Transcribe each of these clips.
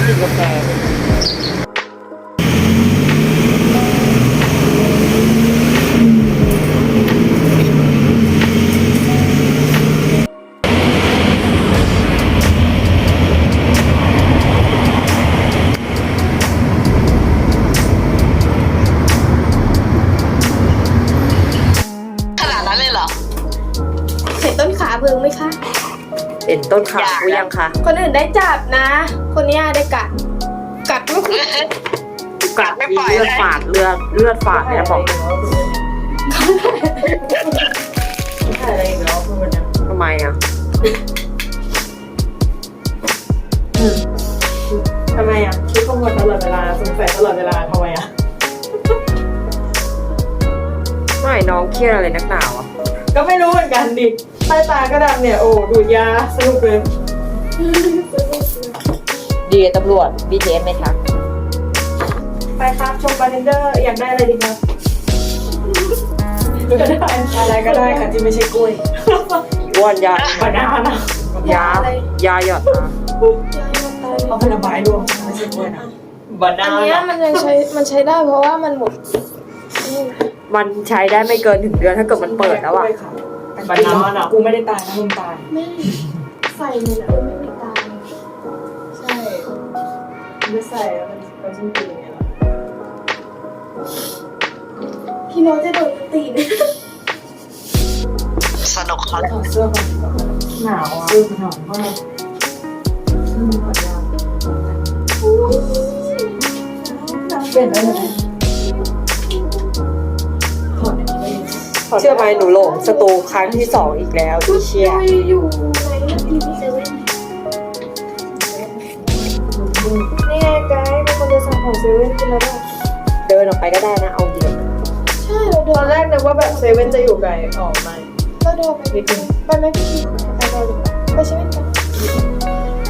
พี่น้อ นต้นขาอยากกูยังคะคนอื่นได้จับนะ คนเนี้ยได้กัด กัดไม่คุ้มกัดไม่มีปล่อยเลือดเลยฝาดเลือดเลือดฝาดเนี่ยบอกทำไมอะทำไมอะคิดกังวลตลอดเวลาสงสัยตลอดเวลาทำไมอะไม่น้องเครียดอะไรนักหนาวอะก็ไม่รู้เหมือนกันดิ ใต้ตาก็ดำเนี่ย โอ้ ดูดยาสนุกเลย ดีตำรวจ BTS ไหมคะไปครับชมบาร์เทนเดอร์อยากได้อะไรดีครับก็ได้อะไรก็ได้ค่ะที่ไม่ใช่กล้วยอ้วนยาบานานะยายาหยอดตาเอาไประบายดวงไม่ใช่กล้วยนะบานาอันเนี้ยมันยังใช้มันใช้ได้เพราะว่ามันหมดนี่มันใช้ได้ไม่เกินถึงเดือนถ้าเกิดมันเปิดแล้วอะ บานานะกูไม่ได้ตายนะมึงตาย ไม่ใส่เนี่ยแหละไม่มีตาใช่มึงจะใส่แล้วมันก็จะเป็นยังไงล่ะพี่โน้ตจะโดนตีเลยสนุกเขาถอดเสื้อก่อนหนาวอะเสื้อหนาวมากอืมถอดยาวเปลี่ยนได้เลย เชื่อไหมหนูหลงสตูครั้งที่สองอีกแล้วอีเชียอยู่ในทีวีเซเว่นนี่ไงไกด์เป็นคนจะสั่งของเซเว่นกินแล้วด้วยเดินออกไปก็ได้นะเอาดีใช่เราเดิตอนนแรกนึกว่าแบบเซเว่นจะอยู่ไกลออกมาเราเดินไปนิดนึงไปไหมพี่ไปเราดีกว่าไปเซเว่นกัน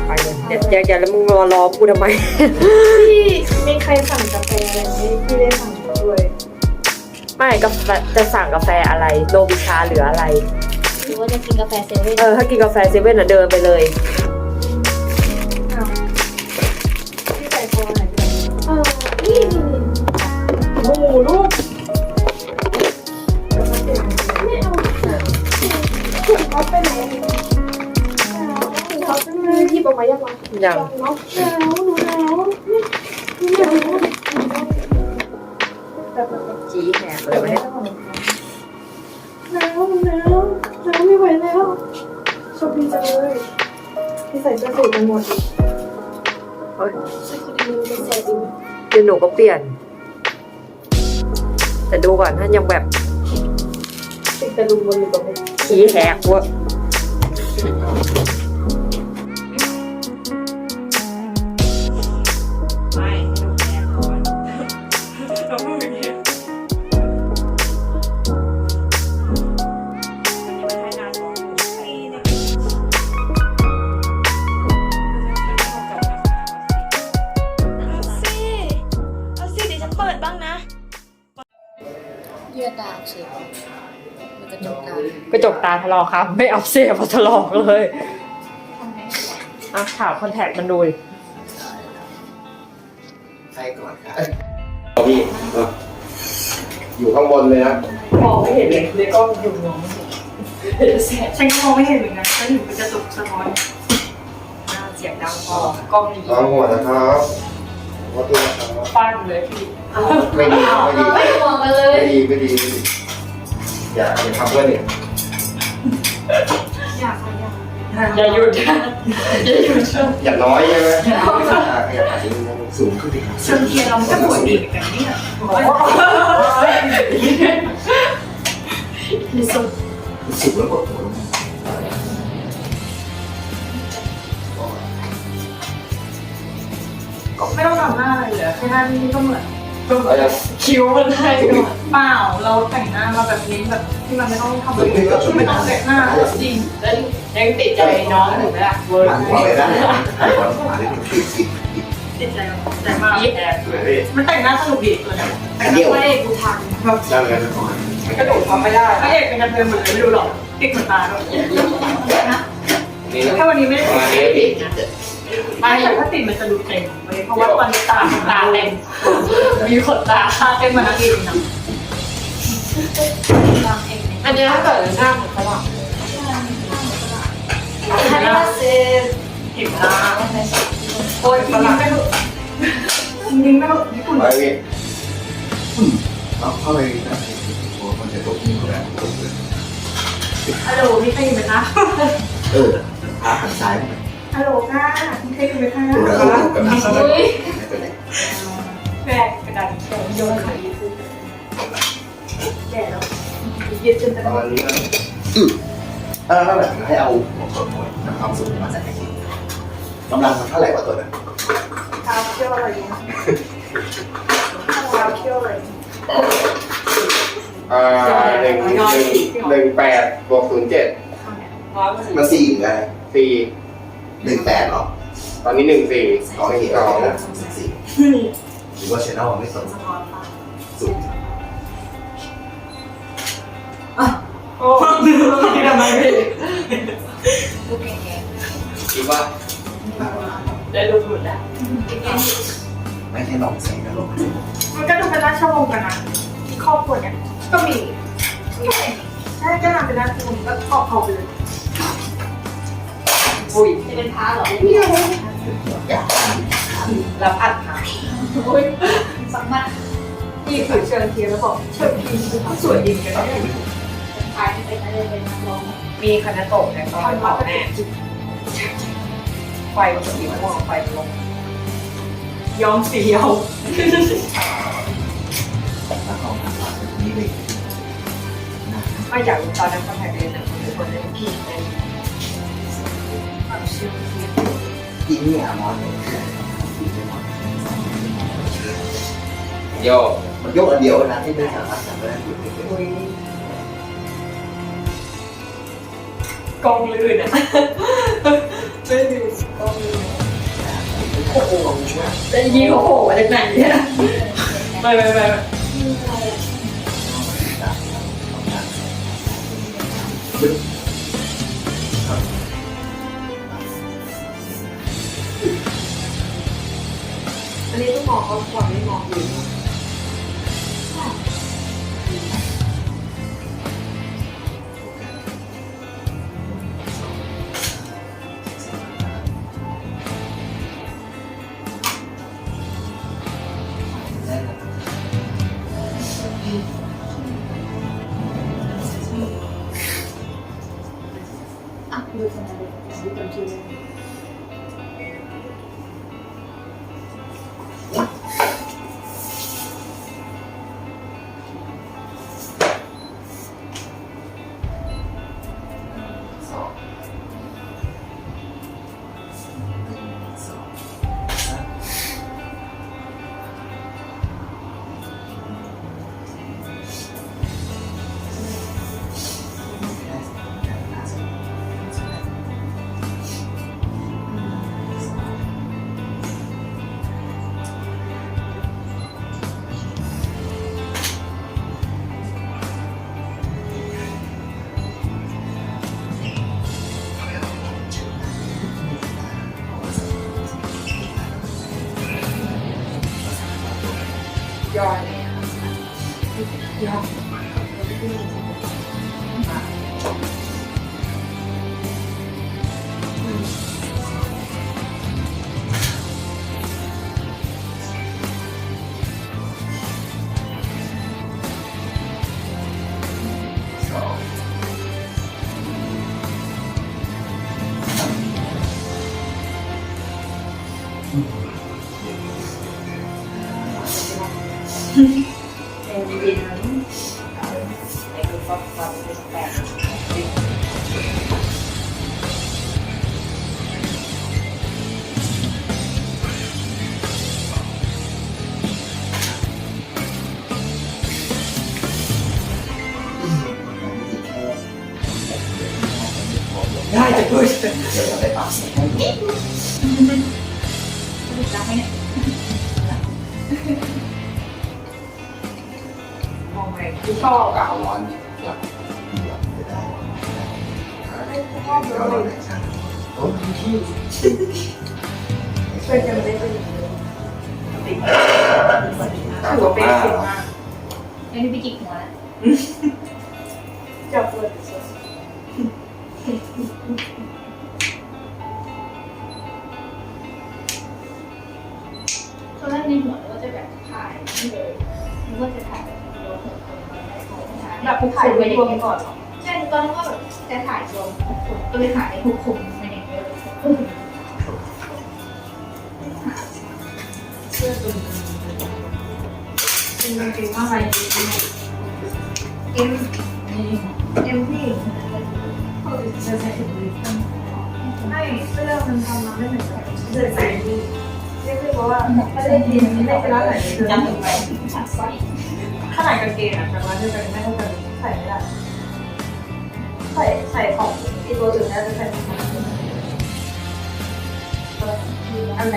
ไปเลยเดี๋ยวเดี๋ยวเดี๋ยวแล้วมึงรอรอพูดทำไมพี่มีใครสั่งกาแฟอะไรไหมพี่ได้สั่งด้วย ไม่กาแฟจะสั่งกาแฟอะไรโรบิชาหรืออะไร หรือว่าจะกินกาแฟเซเว่นเออถ้ากินกาแฟเซเว่นอะเดินไปเลยอ้าวพี่ใส่โฟนไหนไปเออนี่นี่นี่หมูลูกไม่เอาถุงเขาไปไหนถุงเขาไปไหนหยิบออกมายังไงยังเนาะแล้วหนูแล้วนี่หนา จี้แหกเลยไม่ได้หนาวหนาวหนาวไม่ไหวแล้วโชคดีจังเลยพี่ใส่เสื้อสูทกันหมดเฮ้ยใส่คนเดียวเป็นใส่จริงเดี๋ยวหนูก็เปลี่ยน แต่ดูก่อนท่านยังแบบติดกระดุมบนอยู่ตรงนี้ขี้แหกวะ ลอกครับ ไม่เอาเสียบถลอกเลยอะถามคอนแทคมันดูดิใครก่อนครับพี่อยู่ข้างบนเลยนะมองไม่เห็นเลยในกล้องอยู่มองไม่เห็นฉันก็มองไม่เห็นเหมือนกันฉันอยู่กระจกสะท้อนเสียงดังพอกล้องนี้วางหัวนะครับขอโทษนะครับปั้นเลยพี่ไม่ดีไม่ดีไม่ดีไม่ดีไม่ดีอย่าอย่าทำเพื่อนเนี่ย อย่าหยุดอย่าหยุดอย่าน้อยใช่ไหมอย่าผ่านสูงขึ้นไปครับนเทียเราก็ปวดดิกันเนี่ยที่สุดสุดแล้วปวดหัวก็ไม่ต้องทำหน้าอะไรเลยแค่หน้านี้ก็เหมือนคิ้วมันให้ เปล่าเราแต่งหน้ามาแบบนี้แบบที่มันไม่ต้องทำอะไรเยอะไม่ต้องแต่งหน้าจริงแล้วยังติดใจน้องอยู่ไหมล่ะเวอร์หลังหัวไปได้ก่อนมาเรื่องติดติดติดติดใจใจมากยี่แอบสวยพี่มันแต่งหน้าสนุกดีตัวนี้อันเดียวพระเอกกูทันแบบได้เลยนะก่อนกระโดดทำไม่ได้พระเอกเป็นกระเทยหมดเลยไม่รู้หรอกติดขนตาด้วยนี่ถ้าวันนี้ไม่ได้ประมาณนี้พี่ไม่แต่ถ้าติดมันจะดูเต็มเลยเพราะว่าตอนนี้ตาตาเต็มมีขนตาตาเต็มมาทั้งเองนะ อันนี้ถ้าเกิดหน้าเหมือนฝรั่งฮันนี่เซเห็นตาโอ้ยฝรั่งไม่รู้จริงไม่รู้ญี่ปุ่นไปพี่เอาเข้าไปนะโอ้มันจะตกที่แบบตกเลยฮัลโหลมีใครอยู่ไหมคะเออขาหันซ้ายฮัลโหลค่ะมีใครอยู่ไหมคะดูแล้วก็กำลังไม่เป็นไรแฝกกระดาษโยนขาญี่ปุ่น แก่แล้วยึดจนจะประมาณนี้ก็อืมเออแบบให้เอาหัวกดหัวน้ำความสูงมาจากไหนกำลังเท่าไหร่กว่าตัวนั้นเท้าเที่ยวอะไรเนี่ยเท้าเที่ยวอะไรอ่าหนึ่งหนึ่งหนึ่งแปดบวกศูนย์เจ็ดร้อยเปอร์เซ็นต์มันสี่เหมือนกันสี่หนึ่งแปดหรอตอนนี้หนึ่งสี่โอหเคนึ่สองเคสี่หรือว่าชแนลไม่สนสุดโยทำไมพี่คิดว่าได้รูปหมดแล้วไม่ใช่ลองใส่กันลงมันก็ดูเป็นราชวงศ์กันนะครอบครัวเนี่ยก็มีใช่ก็มาเป็นราชวงศ์ก็ครอบครัวไปเลยอุ้ยจะเป็นพระเหรออยากรับอัดค่ะสักมัดพี่ถือเชิญเทียนแล้วบอกเชิญทีสวยดีกันเนี่ย ขายเป็นอะไรเป็นนักร้องมีคณะโตะในตอนเผาแน่ไฟมันจะมีม่วงไฟลงยอมเสียวแล้วก็ทำแบบนี้เลยไม่อยากตอนนั้นคนไทยเป็นหนังคนคนนั้นพี่เป็นความเชื่อยิงเนี่ยมอนโยมันโยกอันเดียวนะที่ไม่สามารถทำได้ กองลื่นอะไม่ลื่นกองลื่นโอ้โหจะยิงโอ้โหมาจากไหนเนี่ยไม่ไม่ไม่อันนี้ต้องมองเขาก่อนไม่มองอยู่ อะดูคนนั้นเลยดู เชอบเลยโอ้ยที่ช่วยกันได้เป็นติดถือว่าเป็นสิ่งมากไอ้นี่ไปจิกหัวแล้วจะปวดสุดตอนแรกในหัวเราก็จะแบบถ่ายนี่เลยนึกว่าจะถ่ายแบบรถของคนอะไรของถ่ายแบบผู้ขายไปรวมก่อนใช่ตอน เลยถ่ายให้ทุกคนในอย่างเดียวเยเสื้อตัวนี้จริงจริงว่าอะไรดีเอ็มเอ็มพี่เขาจะใส่ถุงมือไม่เสื้อมันทำมาไม่เหมือนกันเสื้อใส่ดีเรียกได้ว่าไม่ได้ดีไม่เป็นร้านไหนเลยจำถึงไปฉัดสร้อยขนาดกางเกงอะแต่ว่าเดียวกันไม่เท่ากันใส่ไม่ได้ใส่ใส่ของ อีตัวอื่นน่าจะใส่ไม่ได้อันไ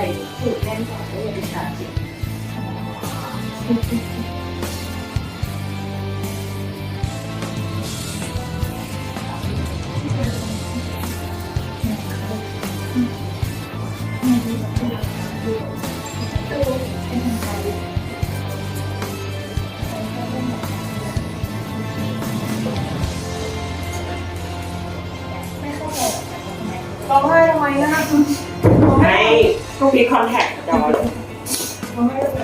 มีคอนแทคจอร้องไห้ทำไม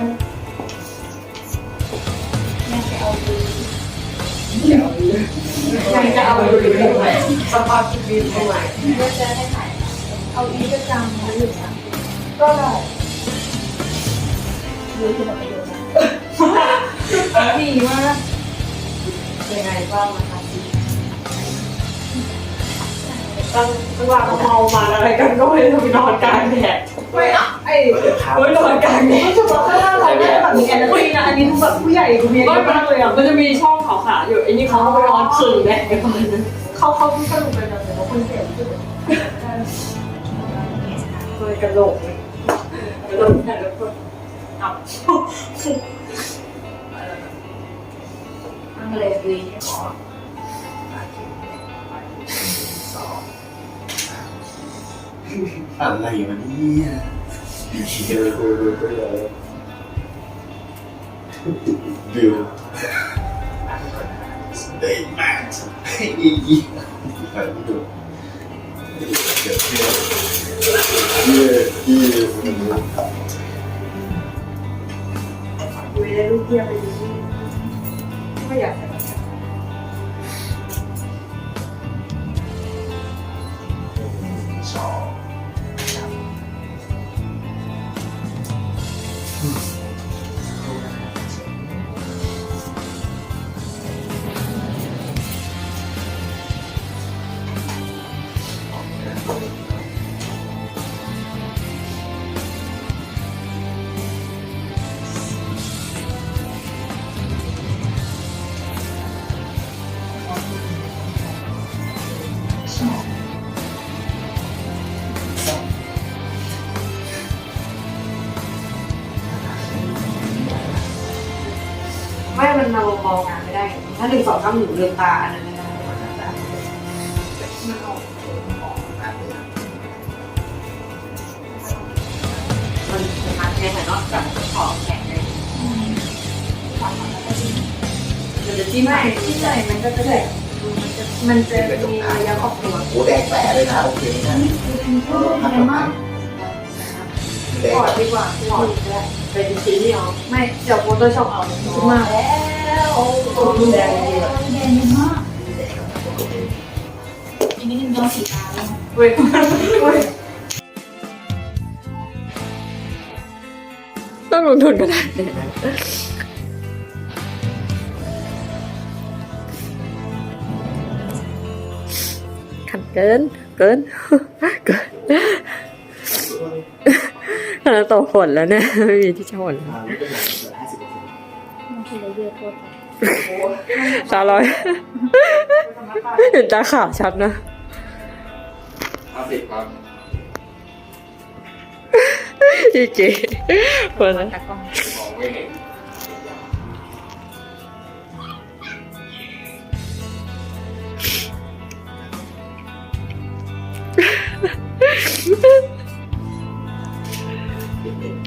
ยังจะเอาอยู่ด้วยสปอร์ตบินด้วยก็จะให้ถ่ายเอาอีก็จำมาอยู่นะก็ได้ดูที่เราไปดูนะดีมากยังไงบ้าง นะคะที่ตั้งตั้งว่าเขาเมามาอะไรกันก็ไม่ได้ไปนอนกลางแดดไม่อะไอ้เฮ้ยนอนกลางแดดรู้สึกว่าข้างล่างเราได้แบบมีแอนนาซีนะอันนี้แบบผู้ใหญ่กูมีเยไม่อะมากเลยอะมันจะมีช่องขาวๆอยู่ไอ้นี่เขาก็ไปนอนขึงแดดกันเขาเขาสนุกกันแต่ว่าคนเสียคือเลยกระโหลกเลยกระโหลกแต่ละคนเอาก็เลยคุยขอ อะไรวะเนี่ยเดี๋ยวบิวเฮ้ยแม่อีอีไปไม่ดูเดี๋ยวเดี๋ยวเดี๋ยวเดี๋ยวคุยได้ลูกเทียบไปดีไม่อยาก ถ้าหนึ่งองสามหนึ่งเลืมตาอันนั้นไม่ได้มันออกมันจะมาแค่ไหนนอกจากขอบแข็งเลยมันจะจิ้มไม่ที่ใจมันก็จะแบบมันจะมีระยะออกตัวโอ้แดงแปะเลยนะโอเคนะเออพักมากแดงกอดดีกว่าหอดแล้วเป็นชิ้เดียวไม่เดี๋ยวโฟโต้ช็อปเอามาแล้วโอ้โหแดงแดงมากแล้ว เว้ยเว้ยต้องลงทุนขนาดนี้ขันเกิน เกิน เกินขนาดตกฝนแล้วเนี่ย ไม่มีที่จะฝนแล้ว ไม่เป็นไรเหลือห้าสิบเปอร์เซ็นต์บางทีเราเลือกโทษไปตาลอย เห็นตาขาวชัดนะห้าสิบครับอีเก๋เปิดแล้วมองไม่เห็น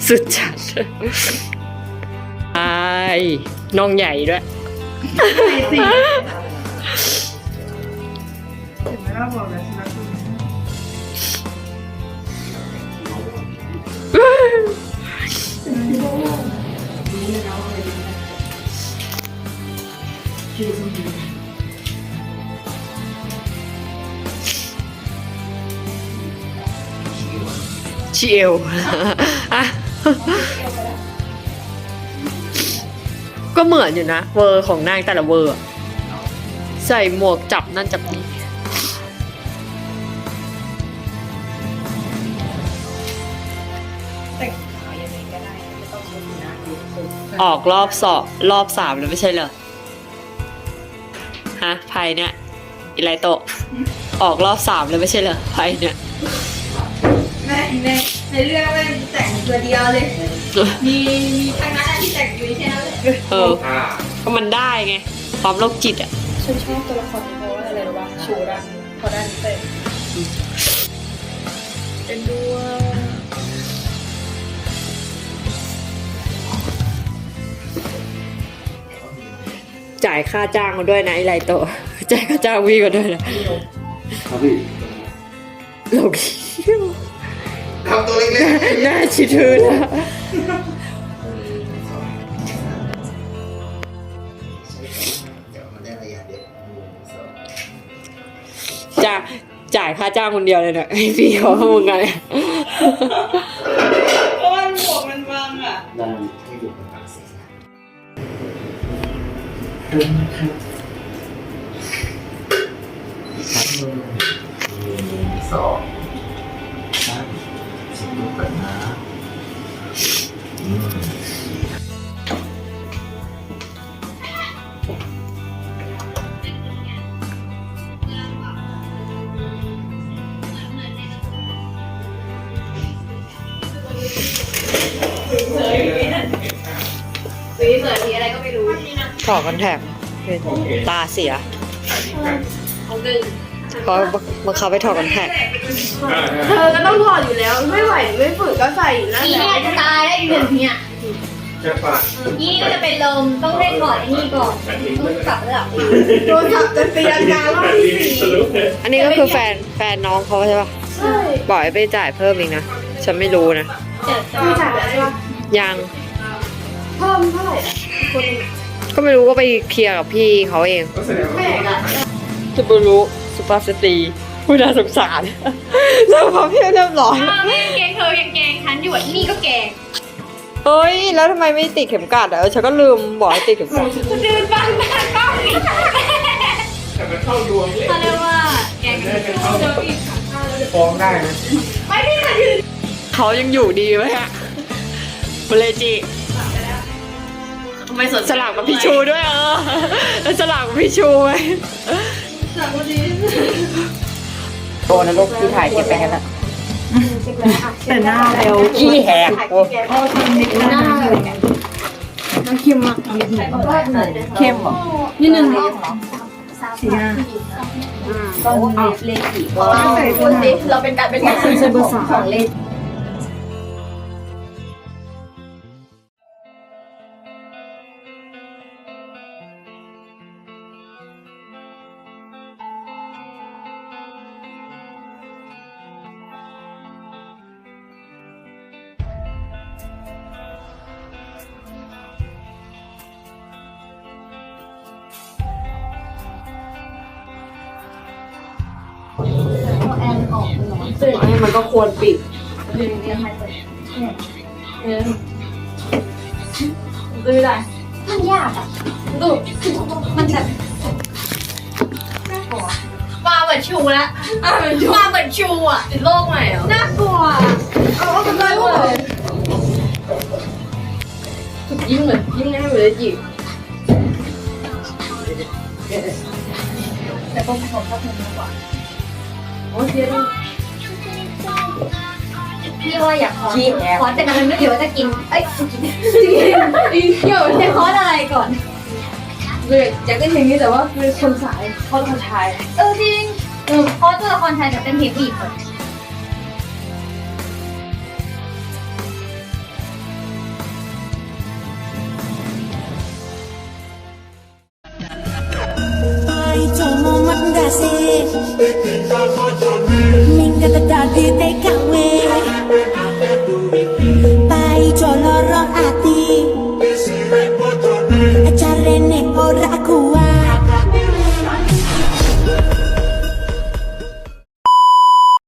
สุดจัด ไอ้น้องใหญ่ด้วยถึงแม้เราบอกแล้วใช่ไหมคุณชิเอลอะ ก็เหมือนอยู่นะ เวอร์ของนางแต่ละเวอร์ใส่หมวกจับนั่นจับนี้ออกรอบสอบรอบสามแล้วไม่ใช่เหรอ ฮะไพเนี่ยอิไลโตะออกรอบสามแล้วไม่ใช่เหรอไพเนี่ยแม่ในในเรื่องแม่แต่งตัวเดียวเลย มีมีทางนั้นที่แต่งอยู่แค่นั้นเลยเออ อ่าก็มันได้ไง ความโรคจิตอะ ฉันชอบตัวละครนี้เพราะว่าอะไรรู้ป่ะชูด้านพอด้านนี้เป็นเป็นด้วยจ่ายค่าจ้างมาด้วยนะไอไลโตะจ่ายค่าจ้างวีมาด้วยนะครับพี่โลกเขี้ยว ทำตัวเล็กหน้าชิทือนะเายค่าจ้างคนเดียวเลยเนี่ยไอพี่เขามึงไงเพราะว่าหมวกมันบังอะ ได้ให้ดูเป็นปากเสียงห สีเสือสีอะไรก็ไม่รู้ถอดคอนแทคเป็นตาเสียของดึงเขาบังคับไปถอดคอนแทคเธอก็ต้องถอดอยู่แล้ว ไม่ไหวไม่ฝึกก็ใส่อยู่นั่นอีแหละเนี่ยจะตายแล้วอีหนึ่งเนี่ยจะปะนี่ก็จะเป็นลมต้องเล่นก่อนไอ้นี่ก่อนต้องกลับระดับโทรศัพท์จะเตือนการรอบที่สี่อันนี้ก็คือแฟนแฟนน้องเขาใช่ปะใช่บอกให้ไปจ่ายเพิ่มอีกนะ ฉันไม่รู้นะไม่จ่ายแล้วใช่ปะยัง เพิ่มเท่าไหร่อะคนก็ไม่รู้ก็ไปเคลียร์กับพี่เขาเองแม่อะจะไปรู้สุภาพสตรีผู้น่าสงสารแล้วพอพี่เรียบร้อยอ้าวไม่แกงเธอยังแกงฉันอยู่อะนี่ก็แกงเฮ้ย แล้วทำไมไม่ติดเข็มกัดอะเออฉันก็ลืมบอกให้ติดเข็มกัดกูเดินบ้านบ้านบ้านอีกแต่มันเข้าดวงเลยเขาเรียกว่าแกงฟ้องได้นะเขายังอยู่ดีไหมอะมาเลยจิ ไม่สนสลับกับพี่ชูด้วยเออแล้วสลับกับพี่ชูไหมโตนะลูกที่ถ่ายเก็บไปให้แล้วแต่หน้าแล้วขี้แหกพ่อทำนิดหน้าน้ำเค็มอะเข้มเหรอนิดนึงสี่ห้าต้องเลขสี่ก็ใส่ตัวไหนเราเป็นการเป็นการใส่เบ อร์สามของเล่นให้มันก็ควรปิดซื้อได้มันยากอะดูมันแบบน่ากลัวมาเหมือนชูแล้วมาเหมือนชูอะติดโลกใหม่เหรอน่ากลัวเอาเอาไปเลยว่ายิ้มเหมือนยิ้มให้เหมือนจิแต่ก็ผมชอบเธอมากกว่า โอ้เทียนพี่ว่าอยากขอขี้แอบ ขอแต่กันไม่เดี๋ยวจะกิน เอ้ยจะกินเดี๋ยวจะขออะไรก่อนเลยอยากได้เพลงนี้แต่ว่าคือคนสายเขาคนไทยเออจริงเออเพราะตัวละครไทยจะเป็นเพลงผู้ห